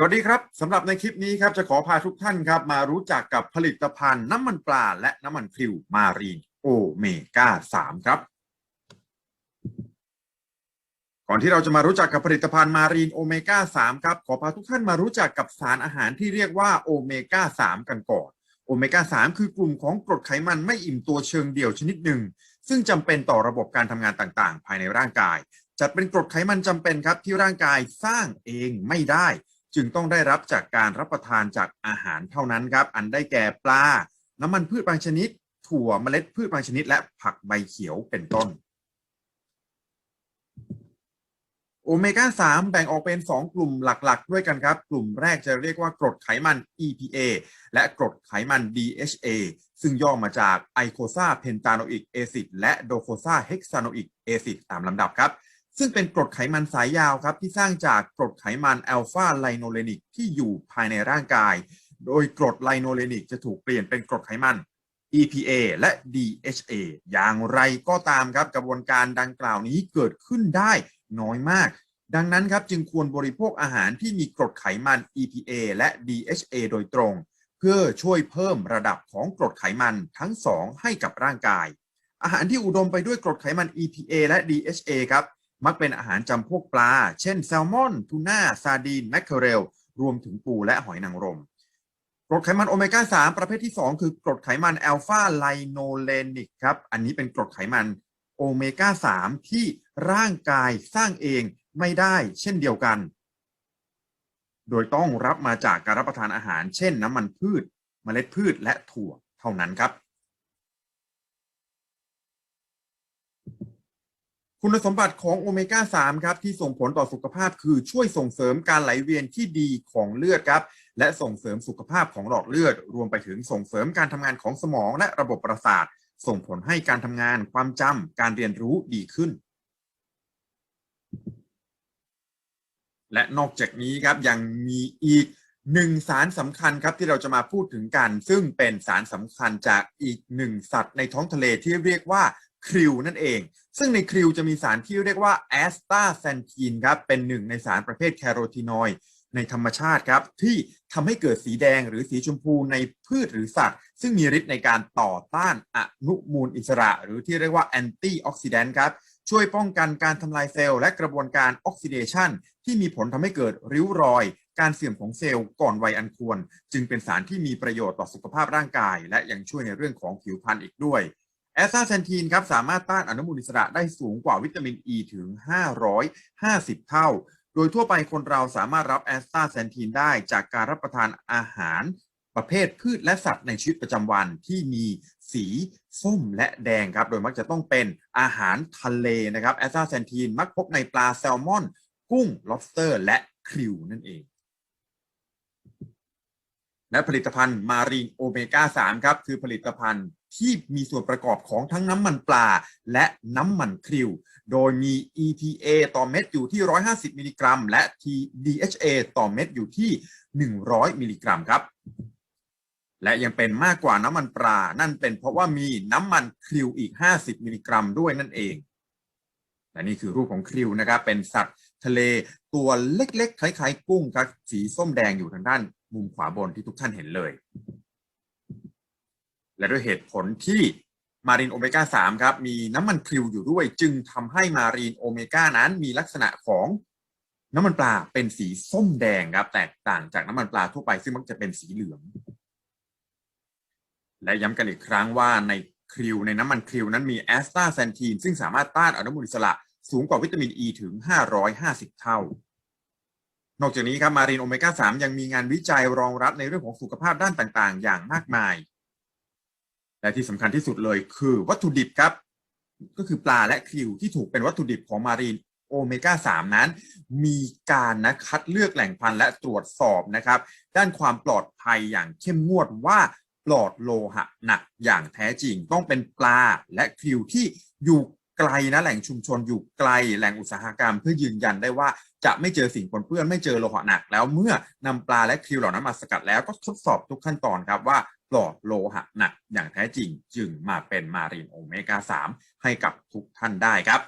สวัสดีครับสำหรับในคลิปนี้ครับจะขอพาทุกท่านครับมารู้จักกับผลิตภัณฑ์น้ำมันปลาและน้ำมันคริวมารีนโอเมก้า3ครับ ก่อนที่เราจะมารู้จักกับผลิตภัณฑ์มารีนโอเมก้า3ครับขอพาทุกท่านมารู้จักกับสารอาหารที่เรียกว่าโอเมก้า3กันก่อนโอเมก้า3คือกลุ่มของกรดไขมันไม่อิ่มตัวเชิงเดี่ยวชนิดหนึ่ง ซึ่งจำเป็นต่อระบบการทำงานต่างๆ ภายในร่างกาย จัดเป็นกรดไขมันจำเป็นครับที่ร่างกายสร้างเองไม่ได้ จึงต้องได้รับจากการรับประทานจากอาหารเท่านั้นครับ อันได้แก่ปลา น้ำมันพืชบางชนิด ถั่วเมล็ดพืชบางชนิด และผักใบเขียวเป็นต้น โอเมก้า 3 แบ่งออกเป็น 2 กลุ่มหลักๆ ด้วยกันครับ กลุ่มแรกจะเรียกว่ากรดไขมัน EPA และกรดไขมัน DHA ซึ่งย่อมาจากไอโคซาเพนตาโนอิกแอซิดและโดโคซาเฮกซาโนอิกแอซิดตามลำดับครับ ซึ่งเป็นกรดไขมันสายยาวครับที่สร้างจากกรดไขมันอัลฟาไลโนเลนิกที่อยู่ภายในร่างกาย โดยกรดไลโนเลนิกจะถูกเปลี่ยนเป็นกรดไขมัน EPA และ DHA อย่างไรก็ตามครับกระบวนการดังกล่าวนี้เกิดขึ้นได้น้อยมาก ดังนั้นครับจึงควรบริโภคอาหารที่มีกรดไขมัน EPA และ DHA โดยตรง เพื่อช่วยเพิ่มระดับของกรดไขมันทั้งสองให้กับร่างกาย อาหารที่อุดมไปด้วยกรดไขมัน EPA และ DHA ครับ มักเป็นอาหารจำพวกปลา เช่นแซลมอน ทูน่า ซาดีน แมคเคอเรล รวมถึงปูและหอยนางรม กรดไขมันโอเมก้า 3 ประเภทที่ 2 คือกรดไขมันอัลฟาไลโนเลนิกครับ อันนี้เป็นกรดไขมันโอเมก้า 3 ที่ร่างกายสร้างเองไม่ได้เช่นเดียวกัน โดยต้องรับมาจากการรับประทานอาหาร เช่นน้ำมันพืช เมล็ดพืชและถั่วเท่านั้นครับ คุณสมบัติของโอเมก้า 3 ครับ ที่ส่งผลต่อสุขภาพคือช่วยส่งเสริมการไหลเวียนที่ดีของเลือดครับ และส่งเสริมสุขภาพของหลอดเลือด รวมไปถึงส่งเสริมการทำงานของสมองและระบบประสาท ส่งผลให้การทำงาน ความจำการเรียนรู้ดีขึ้น และนอกจากนี้ครับยังมีอีกหนึ่งสารสำคัญครับที่เราจะมาพูดถึงกัน ซึ่งเป็นสารสำคัญจากอีกหนึ่งสัตว์ในท้องทะเลที่เรียกว่า คริวนั่นเอง ซึ่งในคริวจะมีสารที่เรียกว่าแอสตาแซนทีนครับ เป็นหนึ่งในสารประเภทแคโรทีนอยด์ในธรรมชาติครับ ที่ทำให้เกิดสีแดงหรือสีชมพูในพืชหรือสัตว์ ซึ่งมีฤทธิ์ในการต่อต้านอนุมูลอิสระ หรือที่เรียกว่าแอนตี้ออกซิแดนต์ครับ ช่วยป้องกันการทำลายเซลล์และกระบวนการออกซิเดชันที่มีผลทำให้เกิดริ้วรอย การเสื่อมของเซลล์ก่อนวัยอันควร จึงเป็นสารที่มีประโยชน์ต่อสุขภาพร่างกาย และยังช่วยในเรื่องของผิวพรรณอีกด้วย แอสตาเซนทีนครับสามารถต้านอนุมูลอิสระได้สูงกว่าวิตามินอ e ีถึง 550 เท่า โดยทั่วไปคนเราสามารถรับแอสตาเซนทีนได้จากการรับประทานอาหารประเภทพืชและสัตว์ในชีวิตประจำวันที่มีสีส้มและแดงครับ โดยมักจะต้องเป็นอาหารทะเลนะครับแอสตาเซนทีนมักพบในปลาแซลมอน กุ้ง lobster และคริวนั่นเองและผลิตภัณฑ์มารีนโอเมก้า3ครับ คือผลิตภัณฑ์ ที่มีส่วนประกอบของทั้งน้ำมันปลา และน้ำมันคริว โดยมี EPA ต่อเม็ดอยู่ที่ 150 มิลลิกรัม และ DHA ต่อเม็ดอยู่ที่ 100 มิลลิกรัมครับ และยังเป็นมากกว่าน้ำมันปลา นั่นเป็นเพราะว่ามีน้ำมันคริวอีก 50 มิลลิกรัมด้วยนั่นเอง และนี่คือรูปของคริวนะครับ เป็นสัตว์ทะเลตัวเล็กๆ คล้ายๆ กุ้งครับ สีส้มแดงอยู่ทางด้านมุมขวาบนที่ทุกท่านเห็นเลย และด้วยเหตุผลที่มารีนโอเมก้า3ครับมีน้ำมันคริวอยู่ด้วย จึงทำให้มารีนโอเมก้านั้นมีลักษณะของน้ำมันปลาเป็นสีส้มแดงครับ แตกต่างจากน้ำมันปลาทั่วไปซึ่งมักจะเป็นสีเหลือง และย้ำกันอีกครั้งว่าในคริวในน้ำมันคริวนั้นมีแอสตาแซนทีนซึ่งสามารถต้านอนุมูลอิสระสูงกว่าวิตามินอ e ีถึง 550 เท่า นอกจากนี้ครับมารีนโอเมก้า3ยังมีงานวิจัยรองรับในเรื่องของสุขภาพด้านต่างๆ อย่างมากมาย และที่สำคัญที่สุดเลยคือวัตถุดิบครับ ก็คือปลาและคริวที่ถูกเป็นวัตถุดิบของมารีนโอเมก้า3นั้น มีการนะคัดเลือกแหล่งพันธุ์และตรวจสอบนะครับ ด้านความปลอดภัยอย่างเข้มงวดว่าปลอดโลหะหนักอย่างแท้จริง ต้องเป็นปลาและคริวที่อยู่ ไกลนะแหล่งชุมชนอยู่ไกลแหล่งอุตสาหกรรม เพื่อยืนยันได้ว่าจะไม่เจอสิ่งปนเปื้อนไม่เจอโลหะหนัก แล้วเมื่อนำปลาและคริวเหล่านั้นมาสกัดแล้วก็ทดสอบทุกขั้นตอนครับว่าปลอดโลหะหนักอย่างแท้จริงจึงมาเป็นมารีนโอเมก้า3ให้กับทุกท่านได้ครับ